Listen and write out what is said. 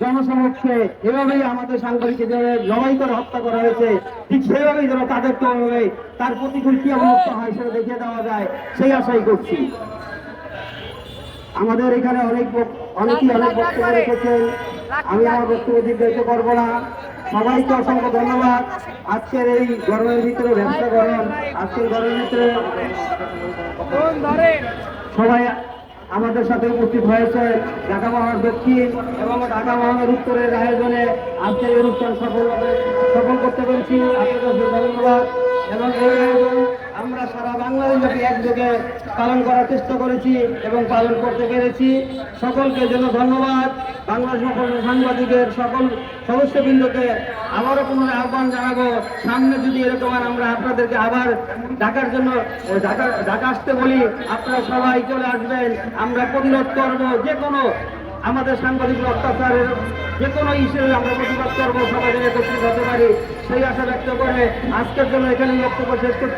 জনসমক্ষে এভাবেই আমাদের সাংবাদিককে যেভাবে জবাই করে হত্যা করা হয়েছে ঠিক সেভাবেই যেন তাদের তো হবে তার প্রতিকূল কি অবস্থা হয় সেটা দেখিয়ে দেওয়া যায় সেই আশাই করছি। আমাদের এখানে অনেক অনেকেই অনেক বক্তব্য রেখেছেন। আমি আমার বক্তব্য দীর্ঘায়িত করব না। সবাইকে অসংখ্য ধন্যবাদ। আজকের এই গরমের ভিতরে ব্যবসা গরম আজকের গরমের ভিতরে সবাই আমাদের সাথে উপস্থিত হয়েছে ঢাকা মহানগর দক্ষিণ এবং ঢাকা মহানগর উত্তরের আয়োজনে আজকে এই অনুষ্ঠান সফল সফল করতে পেরেছি। ধন্যবাদ। এবং এই আয়োজন আমরা সারা বাংলাদেশব্যাপী একযোগে পালন করার চেষ্টা করেছি এবং পালন করতে পেরেছি। সকলকে জন্য ধন্যবাদ। সকল সাংবাদিকের সকল সদস্যবৃন্দকে আবারও পুনরায় আহ্বান জানাব। সামনে যদি এরকম আর আমরা আপনাদেরকে আবার ডাকার জন্য ঢাকা আসতে বলি। আপনারা সবাই চলে আসবেন। আমরা প্রতিরোধ করব। যে কোনো আমাদের সাংবাদিক অত্যাচারের যে কোনো ইস্যু আমরা প্রতিবাদ করব। সবাই একত্রিত হতে পারি। সেই আশা ব্যক্ত করে আজকের জন্য এখানে বক্তব্য শেষ করছি।